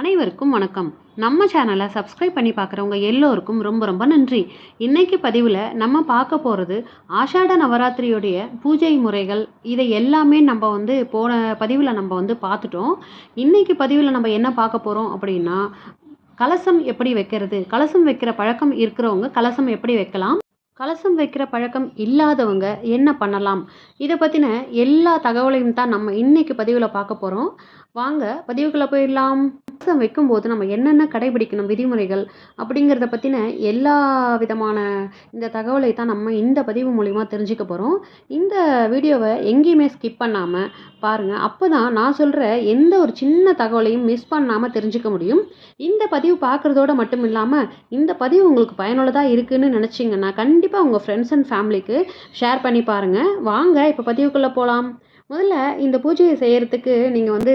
அனைவருக்கும் வணக்கம். நம்ம சேனலை சப்ஸ்கிரைப் பண்ணி பார்க்குறவங்க எல்லோருக்கும் ரொம்ப ரொம்ப நன்றி. இன்றைக்கு பதிவில் நம்ம பார்க்க போகிறது ஆஷாட நவராத்திரியுடைய பூஜை முறைகள். இதை எல்லாமே நம்ம வந்து போன பதிவில் நம்ம வந்து பார்த்துட்டோம். இன்றைக்கி பதிவில் நம்ம என்ன பார்க்க போகிறோம் அப்படின்னா கலசம் எப்படி வைக்கிறது? கலசம் வைக்கிற பழக்கம் இருக்கிறவங்க கலசம் எப்படி வைக்கலாம்? கலசம் வைக்கிற பழக்கம் இல்லாதவங்க என்ன பண்ணலாம்? இதை பற்றின எல்லா தகவலையும் தான் நம்ம இன்னைக்கு பதிவில் பார்க்க போகிறோம் வாங்க பதிவுக்குள்ளே போயிடலாம். கலசம் வைக்கும்போது நம்ம என்னென்ன கடைபிடிக்கணும் விதிமுறைகள் அப்படிங்கிறத பற்றின எல்லா விதமான இந்த தகவலை தான் நம்ம இந்த பதிவு மூலிமா தெரிஞ்சுக்க போகிறோம் இந்த வீடியோவை எங்கேயுமே ஸ்கிப் பண்ணாமல் பாருங்கள் அப்போ தான் நான் சொல்கிற எந்த ஒரு சின்ன தகவலையும் மிஸ் பண்ணாமல் தெரிஞ்சுக்க முடியும். இந்த பதிவு பார்க்குறதோட மட்டும் இல்லாமல் இந்த பதிவு உங்களுக்கு பயனுள்ளதாக இருக்குன்னு நினச்சிங்கன்னா கண்டிப்பாக உங்கள் ஃப்ரெண்ட்ஸ் அண்ட் ஃபேமிலிக்கு ஷேர் பண்ணி பாருங்கள் வாங்க இப்போ பதிவுக்குள்ளே போகலாம் முதல்ல இந்த பூஜையை செய்கிறதுக்கு நீங்கள் வந்து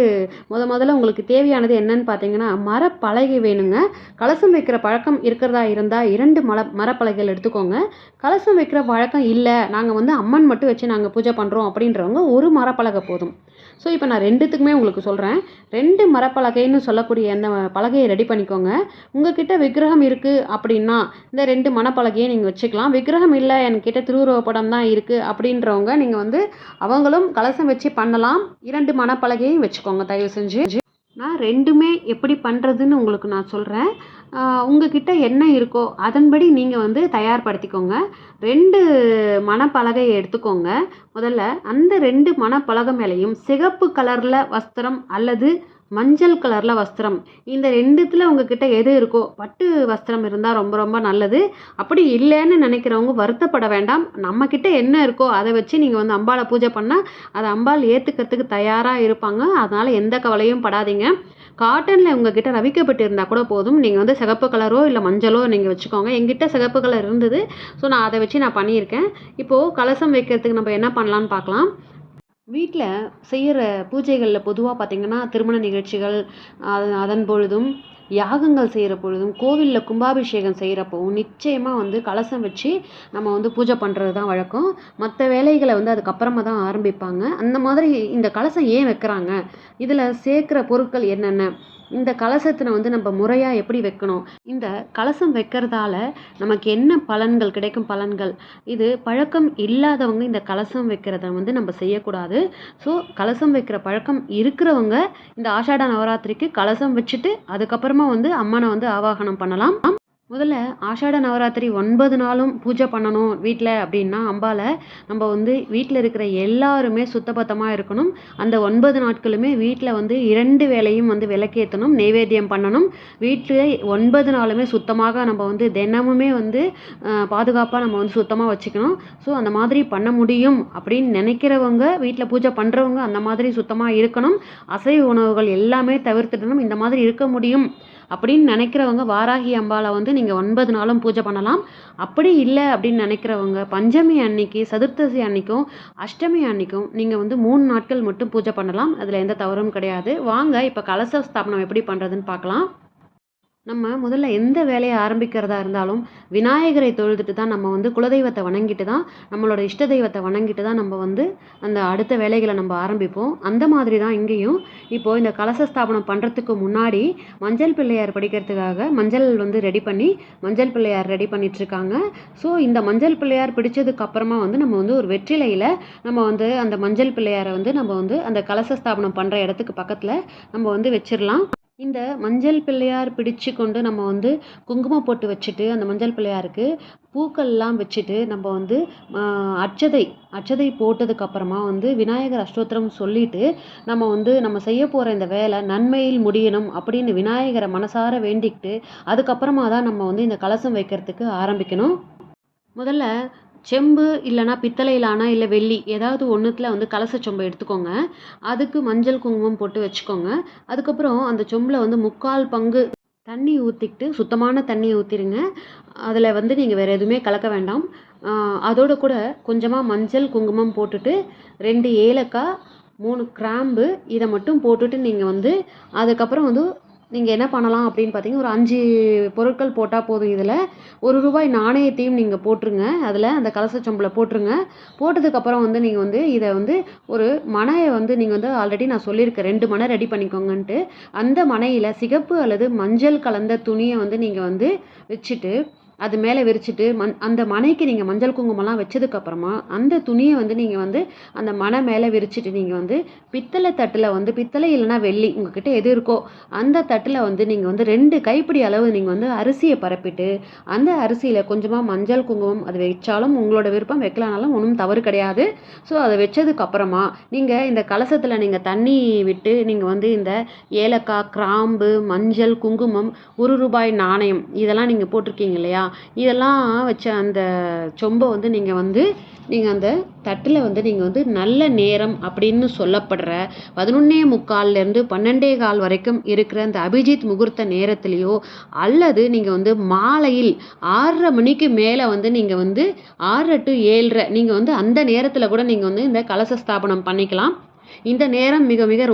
முத முதல்ல உங்களுக்கு தேவையானது என்னன்னு பார்த்தீங்கன்னா மரப்பலகை வேணுங்க. கலசம் வைக்கிற பழக்கம் இருக்கிறதா இருந்தால் இரண்டு மர மரப்பலகைகள் எடுத்துக்கோங்க. கலசம் வைக்கிற பழக்கம் இல்லை நாங்கள் வந்து அம்மன் மட்டும் வச்சு நாங்கள் பூஜை பண்ணுறோம் அப்படின்றவங்க ஒரு மரப்பலகை போதும். ஸோ இப்போ நான் ரெண்டுத்துக்குமே உங்களுக்கு சொல்கிறேன் ரெண்டு மரப்பலகைன்னு சொல்லக்கூடிய அந்த பலகையை ரெடி பண்ணிக்கோங்க. உங்ககிட்ட விக்கிரகம் இருக்குது அப்படின்னா இந்த ரெண்டு மனப்பலகையை நீங்கள் வச்சுக்கலாம். விக்கிரகம் இல்லை என்கிட்ட திருவுருவப்படம் தான் இருக்குது அப்படின்றவங்க நீங்கள் வந்து அவங்களும் கலசம் வச்சு பண்ணலாம். இரண்டு மணப்பலகையும் வச்சுக்கோங்க தயவு செஞ்சு. நான் ரெண்டுமே எப்படி பண்ணுறதுன்னு உங்களுக்கு நான் சொல்கிறேன் உங்ககிட்ட என்ன இருக்கோ அதன்படி நீங்கள் வந்து தயார்படுத்திக்கோங்க. ரெண்டு மணப்பலகையை எடுத்துக்கோங்க. முதல்ல அந்த ரெண்டு மணப்பலகை மேலேயும் சிகப்பு கலரில் வஸ்திரம் அல்லது மஞ்சள் கலரில் வஸ்திரம். இந்த ரெண்டுத்தில் உங்ககிட்ட எது இருக்கோ பட்டு வஸ்திரம் இருந்தால் ரொம்ப ரொம்ப நல்லது. அப்படி இல்லைன்னு நினைக்கிறவங்க வருத்தப்பட வேண்டாம். நம்மக்கிட்ட என்ன இருக்கோ அதை வச்சு நீங்கள் வந்து அம்பாளை பூஜை பண்ணால் அதை அம்பாள் ஏற்றுக்கிறதுக்கு தயாராக இருப்பாங்க. அதனால் எந்த கவலையும் படாதீங்க. காட்டனில் உங்ககிட்ட ரவிக்கப்பட்டு இருந்தால் கூட போதும். நீங்கள் வந்து சிகப்பு கலரோ இல்லை மஞ்சளோ நீங்கள் வச்சுக்கோங்க. எங்கிட்ட சிகப்பு கலர் இருந்தது. ஸோ நான் அதை வச்சு நான் பண்ணியிருக்கேன். இப்போது கலசம் வைக்கிறதுக்கு நம்ம என்ன பண்ணலான்னு பார்க்கலாம். வீட்டில் செய்கிற பூஜைகளில் பொதுவாக பார்த்திங்கன்னா திருமண நிகழ்ச்சிகள் அது அதன் பொழுதும் யாகங்கள் செய்கிற பொழுதும் கோவிலில் கும்பாபிஷேகம் செய்கிறப்பவும் நிச்சயமாக வந்து கலசம் வச்சு நம்ம வந்து பூஜை பண்ணுறது தான் வழக்கம். மற்ற வேலைகளை வந்து அதுக்கப்புறமா தான் ஆரம்பிப்பாங்க. அந்த மாதிரி இந்த கலசம் ஏன் வைக்கிறாங்க? இதில் சேர்க்குற பொருட்கள் என்னென்ன? இந்த கலசத்தினை வந்து நம்ம முறையாக எப்படி வைக்கணும்? இந்த கலசம் வைக்கிறதால நமக்கு என்ன பலன்கள் கிடைக்கும் பலன்கள்? இது பழக்கம் இல்லாதவங்க இந்த கலசம் வைக்கிறத வந்து நம்ம செய்யக்கூடாது. ஸோ கலசம் வைக்கிற பழக்கம் இருக்கிறவங்க இந்த ஆஷாட நவராத்திரிக்கு கலசம் வச்சுட்டு அதுக்கப்புறமா வந்து அம்மனை வந்து ஆவாகனம் பண்ணலாம். முதல்ல ஆஷாட நவராத்திரி ஒன்பது நாளும் பூஜை பண்ணணும் வீட்டில் அப்படின்னா அம்பால நம்ம வந்து வீட்டில் இருக்கிற எல்லாருமே சுத்தபத்தமாக இருக்கணும். அந்த ஒன்பது நாட்களுமே வீட்டில் வந்து இரண்டு வேலையும் வந்து விளக்கேற்றணும் நெய்வேத்தியம் பண்ணணும். வீட்டில் ஒன்பது நாளுமே சுத்தமாக நம்ம வந்து தினமுமே வந்து பாதுகாப்பாக நம்ம வந்து சுத்தமாக வச்சுக்கணும். ஸோ அந்த மாதிரி பண்ண முடியும் அப்படின்னு நினைக்கிறவங்க வீட்டில் பூஜை பண்ணுறவங்க அந்த மாதிரி சுத்தமாக இருக்கணும். அசைவ உணவுகள் எல்லாமே தவிர்த்துடணும். இந்த மாதிரி இருக்க முடியும். அப்படின்னு நினைக்கிறவங்க வாராகி அம்பாவை வந்து நீங்கள் ஒன்பது நாளும் பூஜை பண்ணலாம். அப்படி இல்லை அப்படின்னு நினைக்கிறவங்க பஞ்சமி அன்னைக்கு சதுர்த்தசி அன்னைக்கும் அஷ்டமி அன்னைக்கும் நீங்கள் வந்து மூணு நாட்கள் மட்டும் பூஜை பண்ணலாம். அதில் எந்த தவறும் கிடையாது. வாங்க இப்போ கலச ஸ்தாபனம் எப்படி பண்ணுறதுன்னு பார்க்கலாம். நம்ம முதல்ல எந்த வேலையை ஆரம்பிக்கிறதா இருந்தாலும் விநாயகரை தொழுதுட்டு தான் நம்ம வந்து குலதெய்வத்தை வணங்கிட்டு தான் நம்மளோட இஷ்ட தெய்வத்தை வணங்கிட்டு தான் நம்ம வந்து அந்த அடுத்த வேலைகளை நம்ம ஆரம்பிப்போம். அந்த மாதிரி தான் இங்கேயும். இப்போது இந்த கலச ஸ்தாபனம் பண்ணுறதுக்கு முன்னாடி மஞ்சள் பிள்ளையார் படிக்கிறதுக்காக மஞ்சள் வந்து ரெடி பண்ணி மஞ்சள் பிள்ளையார் ரெடி பண்ணிகிட்ருக்காங்க ஸோ இந்த மஞ்சள் பிள்ளையார் பிடிச்சதுக்கு அப்புறமா வந்து நம்ம வந்து ஒரு வெற்றிலையில் நம்ம வந்து அந்த மஞ்சள் பிள்ளையாரை வந்து நம்ம வந்து அந்த கலச ஸ்தாபனம் பண்ணுற இடத்துக்கு பக்கத்தில் நம்ம வந்து வச்சிடலாம் இந்த மஞ்சள் பிள்ளையார் பிடிச்சு கொண்டு நம்ம வந்து குங்குமம் போட்டு வச்சுட்டு அந்த மஞ்சள் பிள்ளையாருக்கு பூக்கள்லாம் வச்சுட்டு நம்ம வந்து அச்சதை அச்சதை போட்டதுக்கப்புறமா வந்து விநாயகர் அஷ்டோத்திரம் சொல்லிட்டு நம்ம வந்து நம்ம செய்ய போகிற இந்த வேலை நன்மையில் முடியணும் அப்படின்னு விநாயகரை மனசார வேண்டிக்கிட்டு அதுக்கப்புறமா தான் நம்ம வந்து இந்த கலசம் வைக்கிறதுக்கு ஆரம்பிக்கணும். முதல்ல செம்பு இல்லைனா பித்தளையிலான இல்லை வெள்ளி ஏதாவது ஒன்றுத்தில் வந்து கலச சொம்பை எடுத்துக்கோங்க. அதுக்கு மஞ்சள் குங்குமம் போட்டு வச்சுக்கோங்க. அதுக்கப்புறம் அந்த சொம்பில் வந்து முக்கால் பங்கு தண்ணி ஊற்றிக்கிட்டு சுத்தமான தண்ணியை ஊற்றிடுங்க அதில் வந்து நீங்கள் வேறு எதுவுமே கலக்க வேண்டாம். அதோடு கூட கொஞ்சமாக மஞ்சள் குங்குமம் போட்டுட்டு ரெண்டு ஏலக்காய் மூணு கிராம்பு இதை மட்டும் போட்டுட்டு நீங்கள் வந்து அதுக்கப்புறம் வந்து நீங்கள் என்ன பண்ணலாம் அப்படின்னு பார்த்தீங்கன்னா ஒரு அஞ்சு பொருட்கள் போட்டால் போதும் இதில். ஒரு ரூபாய் நாணயத்தையும் நீங்கள் போட்டுருங்க. அதில் அந்த கலச சொம்பில் போட்டுருங்க போட்டதுக்கப்புறம் வந்து நீங்கள் வந்து இதை வந்து ஒரு மனையை வந்து நீங்கள் வந்து ஆல்ரெடி நான் சொல்லியிருக்கேன். ரெண்டு மனை ரெடி பண்ணிக்கோங்கன்ட்டு. அந்த மனையில் சிகப்பு அல்லது மஞ்சள் கலந்த துணியை வந்து நீங்கள் வந்து வச்சுட்டு அது மேலே விரிச்சிட்டு மண் அந்த மனைக்கு நீங்கள் மஞ்சள் குங்குமம்லாம் வச்சதுக்கப்புறமா அந்த துணியை வந்து நீங்கள் வந்து அந்த மனை மேலே விரிச்சிட்டு நீங்கள் வந்து பித்தளை தட்டில் வந்து பித்தளை இல்லைன்னா வெள்ளி உங்ககிட்ட எது இருக்கோ அந்த தட்டில் வந்து நீங்கள் வந்து ரெண்டு கைப்பிடி அளவு நீங்கள் வந்து அரிசியை பரப்பிட்டு அந்த அரிசியில் கொஞ்சமாக மஞ்சள் குங்குமம் அது வச்சாலும் உங்களோட விருப்பம் வைக்கலானாலும் ஒன்றும் தவறு கிடையாது. ஸோ அதை வச்சதுக்கப்புறமா நீங்கள் இந்த கலசத்தில் நீங்கள் தண்ணி விட்டு நீங்கள் வந்து இந்த ஏலக்காய் கிராம்பு மஞ்சள் குங்குமம் ஒரு ரூபாய் நாணயம் இதெல்லாம் நீங்கள் போட்டிருக்கீங்க இல்லையா? இதெல்லாம் வச்ச அந்த சொம்பை வந்து நீங்கள் வந்து நீங்கள் அந்த தட்டில் வந்து நீங்கள் வந்து நல்ல நேரம் அப்படின்னு சொல்லப்படுற பதினொன்னே முக்கால்லேருந்து பன்னெண்டே கால் வரைக்கும் இருக்கிற அந்த அபிஜித் முகூர்த்த நேரத்துலேயோ அல்லது நீங்கள் வந்து மாலையில் ஆறரை மணிக்கு மேலே வந்து நீங்கள் வந்து ஆறரை டு ஏழரை நீங்கள் வந்து அந்த நேரத்தில் கூட நீங்கள் வந்து இந்த கலச ஸ்தாபனம் பண்ணிக்கலாம். இந்த நேரம் மிக மிக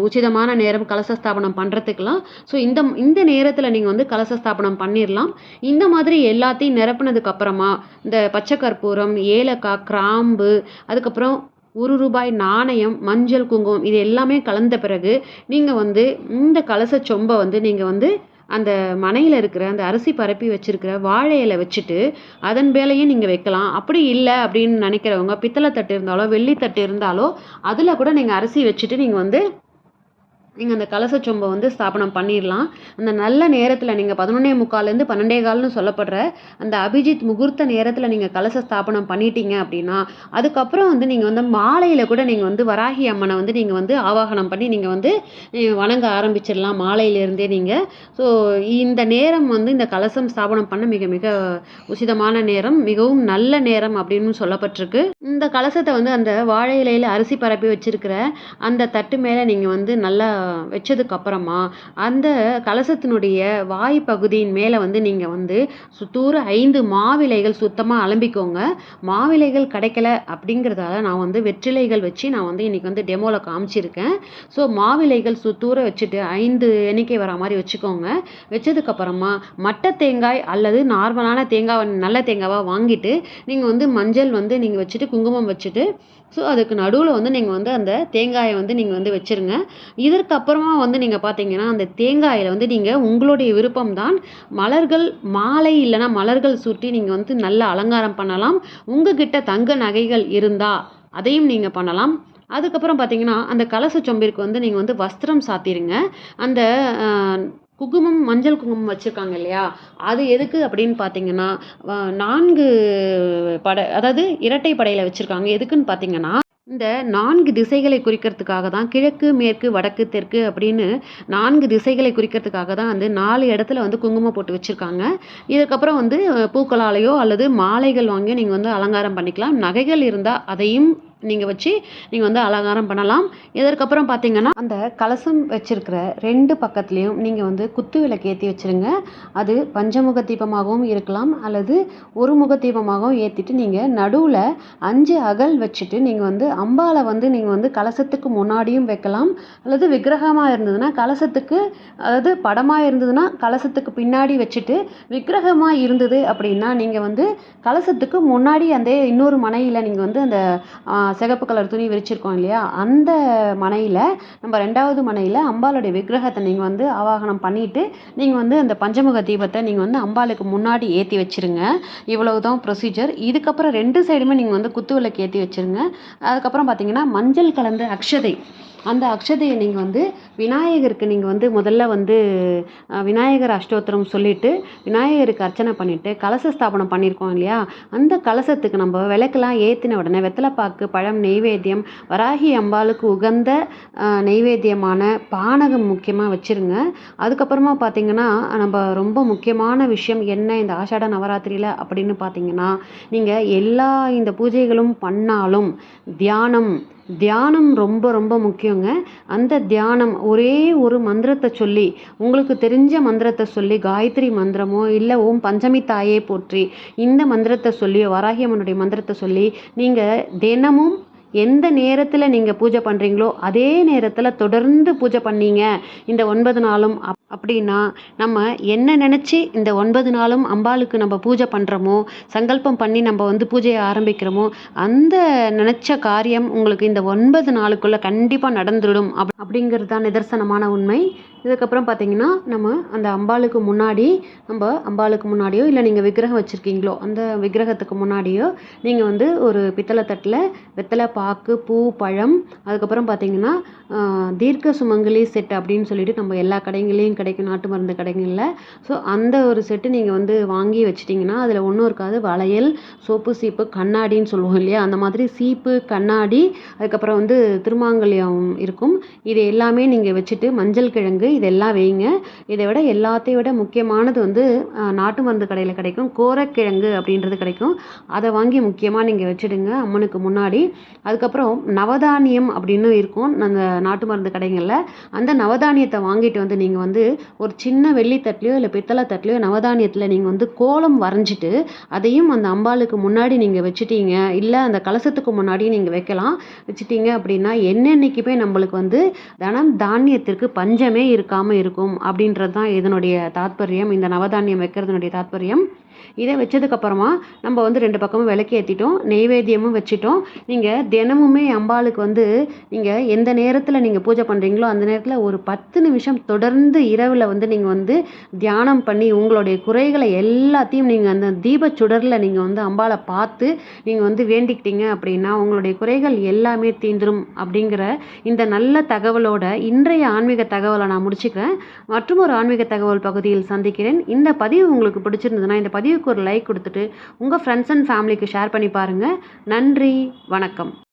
உச்சிதமான நேரம் கலச ஸ்தாபனம் பண்ணுறதுக்கெலாம் ஸோ இந்த இந்த நேரத்தில் நீங்கள் வந்து கலச ஸ்தாபனம் பண்ணிடலாம் இந்த மாதிரி எல்லாத்தையும் நிரப்புனதுக்கப்புறமா இந்த பச்சை கற்பூரம் ஏலக்காய் கிராம்பு அதுக்கப்புறம் ஒரு ரூபாய் நாணயம் மஞ்சள் குங்குமம் இது எல்லாமே கலந்த பிறகு நீங்கள் வந்து இந்த கலச சொம்பை வந்து நீங்கள் வந்து அந்த மனையில் இருக்கிற அந்த அரிசி பரப்பி வச்சிருக்கிற வாழை இலை வச்சுட்டு அதன் மேலேயும் நீங்கள் வைக்கலாம். அப்படி இல்லை அப்படின்னு நினைக்கிறவங்க பித்தளை தட்டு இருந்தாலோ வெள்ளி தட்டு இருந்தாலோ அதில் கூட நீங்கள் அரிசி வச்சுட்டு நீங்கள் வந்து நீங்கள் அந்த கலச சொம்பை வந்து ஸ்தாபனம் பண்ணிடலாம் அந்த நல்ல நேரத்தில் நீங்கள் பதினொன்னே முக்கால்லேருந்து பன்னெண்டே கால்னு சொல்லப்படுற அந்த அபிஜித் முகூர்த்த நேரத்தில் நீங்கள் கலச ஸ்தாபனம் பண்ணிட்டீங்க அப்படின்னா அதுக்கப்புறம் வந்து நீங்கள் வந்து மாலையில் கூட நீங்கள் வந்து வராகி அம்மனை வந்து நீங்கள் வந்து ஆவாகனம் பண்ணி நீங்கள் வந்து வணங்க ஆரம்பிச்சிடலாம் மாலையிலேருந்தே நீங்கள் ஸோ இந்த நேரம் வந்து இந்த கலசம் ஸ்தாபனம் பண்ண மிக மிக உசிதமான நேரம் மிகவும் நல்ல நேரம் அப்படின்னு சொல்லப்பட்டிருக்கு. இந்த கலசத்தை வந்து அந்த வாழை இலையில் அரிசி பரப்பி வச்சிருக்கிற அந்த தட்டு மேலே நீங்கள் வந்து நல்லா வச்சதுக்கப்புறமா அந்த கலசத்தினுடைய வாய் பகுதியின் மேலே வந்து நீங்கள் வந்து சுத்தூர ஐந்து மாவிலைகள் சுத்தமாக அலம்பிக்கோங்க. மாவிலைகள் கிடைக்கல அப்படிங்கிறதால நான் வந்து வெற்றிலைகள் வச்சு நான் வந்து இன்றைக்கி வந்து டெமோவில் காமிச்சிருக்கேன். ஸோ மாவிலைகள் சுத்தூர வச்சுட்டு ஐந்து எண்ணிக்கை வர மாதிரி வச்சுக்கோங்க. வச்சதுக்கப்புறமா மட்டை தேங்காய் அல்லது நார்மலான தேங்காய் நல்ல தேங்காவாக வாங்கிட்டு நீங்கள் வந்து மஞ்சள் வந்து நீங்கள் வச்சுட்டு குங்குமம் வச்சுட்டு ஸோ அதுக்கு நடுவில் வந்து நீங்கள் வந்து அந்த தேங்காயை வந்து நீங்கள் வந்து வச்சுருங்க. இதற்கு அதுக்கப்புறமா வந்து நீங்கள் பார்த்தீங்கன்னா அந்த தேங்காயில் வந்து நீங்கள் உங்களுடைய விருப்பம்தான் மலர்கள் மாலை இல்லைன்னா மலர்கள் சுற்றி நீங்கள் வந்து நல்ல அலங்காரம் பண்ணலாம். உங்ககிட்ட தங்க நகைகள் இருந்தால் அதையும் நீங்கள் பண்ணலாம். அதுக்கப்புறம் பார்த்தீங்கன்னா அந்த கலச சொம்பிற்கு வந்து நீங்கள் வந்து வஸ்திரம் சாத்திருங்க. அந்த குங்குமம் மஞ்சள் குங்குமம் வச்சுருக்காங்க இல்லையா? அது எதுக்கு அப்படின்னு பார்த்தீங்கன்னா நான்கு படை அதாவது இரட்டை படையில் வச்சுருக்காங்க. எதுக்குன்னு பார்த்தீங்கன்னா இந்த நான்கு திசைகளை குறிக்கிறதுக்காக தான் கிழக்கு மேற்கு வடக்கு தெற்கு அப்படின்னு நான்கு திசைகளை குறிக்கிறதுக்காக தான் வந்து நாலு இடத்துல வந்து குங்குமம் போட்டு வச்சுருக்காங்க. இதுக்கப்புறம் வந்து பூக்களாலேயோ அல்லது மாலைகள் வாங்கி நீங்கள் வந்து அலங்காரம் பண்ணிக்கலாம். நகைகள் இருந்தால் அதையும் நீங்கள் வச்சு நீங்கள் வந்து அலங்காரம் பண்ணலாம். இதற்கப்புறம் பார்த்தீங்கன்னா அந்த கலசம் வச்சுருக்கிற ரெண்டு பக்கத்துலேயும் நீங்கள் வந்து குத்து விளக்கு ஏற்றி வச்சிருங்க. அது பஞ்சமுக தீபமாகவும் இருக்கலாம் அல்லது ஒரு முக தீபமாகவும் ஏற்றிட்டு நீங்கள் நடுவில் அஞ்சு அகல் வச்சுட்டு நீங்கள் வந்து அம்பாவை வந்து நீங்கள் வந்து கலசத்துக்கு முன்னாடியும் வைக்கலாம். அல்லது விக்கிரகமாக இருந்ததுன்னா கலசத்துக்கு அதாவது படமாக இருந்ததுன்னா கலசத்துக்கு பின்னாடி வச்சுட்டு விக்கிரகமாக இருந்தது அப்படின்னா நீங்கள் வந்து கலசத்துக்கு முன்னாடி அந்த இன்னொரு மனையில் நீங்கள் வந்து அந்த சிகப்பு கலர் துணி விரிச்சிருக்கோம் இல்லையா? அந்த மனையில் நம்ம ரெண்டாவது மனையில் அம்பாளுடைய விக்கிரகத்தை நீங்கள் வந்து ஆவாகனம் பண்ணிவிட்டு நீங்கள் வந்து அந்த பஞ்சமுக தீபத்தை நீங்கள் வந்து அம்பாளுக்கு முன்னாடி ஏற்றி வச்சிருங்க. இவ்வளவு தான் ப்ரொசீஜர் இதுக்கப்புறம் ரெண்டு சைடுமே நீங்கள் வந்து குத்து விளக்கு ஏற்றி வச்சிருங்க. அதுக்கப்புறம் பார்த்தீங்கன்னா மஞ்சள் கலந்த அக்ஷதை. அந்த அக்ஷதையை நீங்கள் வந்து விநாயகருக்கு நீங்கள் வந்து முதல்ல வந்து விநாயகர் அஷ்டோத்திரம் சொல்லிட்டு விநாயகருக்கு அர்ச்சனை பண்ணிவிட்டு கலச ஸ்தாபனம் பண்ணியிருக்கோம் இல்லையா? அந்த கலசத்துக்கு நம்ம விளக்கெல்லாம் ஏற்றின உடனே வெத்தலைப்பாக்கு பழம் நெய்வேத்தியம் வராகி அம்பாளுக்கு உகந்த நெய்வேத்தியமான பானகம் முக்கியமாக வச்சுருங்க. அதுக்கப்புறமா பார்த்தீங்கன்னா நம்ம ரொம்ப முக்கியமான விஷயம் என்ன இந்த ஆஷாட நவராத்திரியில் அப்படின்னு பார்த்தீங்கன்னா நீங்கள் எல்லா இந்த பூஜைகளும் பண்ணாலும் தியானம் தியானம் ரொம்ப ரொம்ப முக்கியங்க. அந்த தியானம் ஒரே ஒரு மந்திரத்தை சொல்லி உங்களுக்கு தெரிஞ்ச மந்திரத்தை சொல்லி காயத்ரி மந்திரமோ இல்லை ஓம் பஞ்சமி தாயே போற்றி இந்த மந்திரத்தை சொல்லி வராகியம்மனுடைய மந்திரத்தை சொல்லி நீங்கள் தினமும் எந்த நேரத்தில் நீங்கள் பூஜை பண்ணுறீங்களோ அதே நேரத்தில் தொடர்ந்து பூஜை பண்ணீங்க. இந்த ஒன்பது நாளும் அப் அப்படின்னா நம்ம என்ன நினச்சி இந்த ஒன்பது நாளும் அம்பாளுக்கு நம்ம பூஜை பண்ணுறோமோ சங்கல்பம் பண்ணி நம்ம வந்து பூஜையை ஆரம்பிக்கிறோமோ அந்த நினச்ச காரியம் உங்களுக்கு இந்த ஒன்பது நாளுக்குள்ளே கண்டிப்பாக நடந்துடும். அப் அப்படிங்கிறது தான் நிதர்சனமான உண்மை. இதுக்கப்புறம் பார்த்தீங்கன்னா நம்ம அந்த அம்பாளுக்கு முன்னாடி நம்ம அம்பாளுக்கு முன்னாடியோ இல்லை நீங்கள் விக்கிரகம் வச்சுருக்கீங்களோ அந்த விக்கிரகத்துக்கு முன்னாடியோ நீங்கள் வந்து ஒரு பித்தளை தட்டில் வெத்தலை பாக்கு பூ பழம் அதுக்கப்புறம் பார்த்தீங்கன்னா தீர்க்க சுமங்கலி செட் அப்படின்னு சொல்லிட்டு நம்ம எல்லா கடைங்களையும் கிடைக்கும் நாட்டு மருந்து கடைகளில். ஸோ அந்த ஒரு செட்டு நீங்கள் வந்து வாங்கி வச்சிட்டிங்கன்னா அதில் ஒன்றும் இருக்காது. வளையல் சோப்பு சீப்பு கண்ணாடின்னு சொல்லுவோம் இல்லையா? அந்த மாதிரி சீப்பு கண்ணாடி அதுக்கப்புறம் வந்து திருமாங்கல்யம் இருக்கும். இது எல்லாமே நீங்கள் வச்சுட்டு மஞ்சள் கிழங்கு இதெல்லாம் வைங்க. இதை விட எல்லாத்தையும் விட முக்கியமானது வந்து நாட்டு மருந்து கடையில் கிடைக்கும். கோரக்கிழங்கு அப்படின்றது கிடைக்கும். அதை வாங்கி முக்கியமாக நீங்கள் வச்சுடுங்க அம்மனுக்கு முன்னாடி. அதுக்கப்புறம் நவதானியம் அப்படின்னு இருக்கும் அந்த நாட்டு மருந்து கடைகளில். அந்த நவதானியத்தை வாங்கிட்டு வந்து நீங்கள் வந்து ஒரு சின்ன வெள்ளித்தட்டிலையோ இல்லை பித்தளை தட்டிலையோ நவதானியத்தில் நீங்கள் வந்து கோலம் வரைஞ்சிட்டு அதையும் அந்த அம்பாளுக்கு முன்னாடி நீங்கள் வச்சுட்டீங்க. இல்லை அந்த கலசத்துக்கு முன்னாடியும் நீங்கள் வைக்கலாம். வச்சுட்டீங்க அப்படின்னா என்னென்னைக்குமே நம்மளுக்கு வந்து தனம் தானியத்திற்கு பஞ்சமே இருக்காமல் இருக்கும் அப்படின்றது தான் இதனுடைய தாத்பரியம். இந்த நவதானியம் வைக்கிறதுனுடைய தாத்பரியம். இதை வச்சதுக்கப்புறமா நம்ம வந்து ரெண்டு பக்கமும் விளக்கு ஏற்றிட்டோம் நெய்வேத்தியமும் வச்சுட்டோம். நீங்கள் தினமுமே அம்பாளுக்கு வந்து நீங்கள் எந்த நேரத்தில் நீங்கள் பூஜை பண்ணுறீங்களோ அந்த நேரத்தில் ஒரு பத்து நிமிஷம் தொடர்ந்து இரவில் வந்து நீங்கள் வந்து தியானம் பண்ணி உங்களுடைய குறைகளை எல்லாத்தையும் நீங்கள் அந்த தீபச் சுடரில் நீங்கள் வந்து அம்பாளை பார்த்து நீங்கள் வந்து வேண்டிக்கிட்டீங்க அப்படின்னா உங்களுடைய குறைகள் எல்லாமே தீந்துரும் அப்படிங்கிற இந்த நல்ல தகவலோட இன்றைய ஆன்மீக தகவலை நான் முடிச்சுக்கிறேன். மற்றும் ஒரு ஆன்மீக தகவல் பகுதியில் சந்திக்கிறேன். இந்த பதிவு உங்களுக்கு பிடிச்சிருந்ததுன்னா இந்த பதிவுக்கு ஒரு லைக் கொடுத்துட்டு உங்கள் ஃப்ரெண்ட்ஸ் அண்ட் ஃபேமிலிக்கு ஷேர் பண்ணி பாருங்கள் நன்றி வணக்கம்.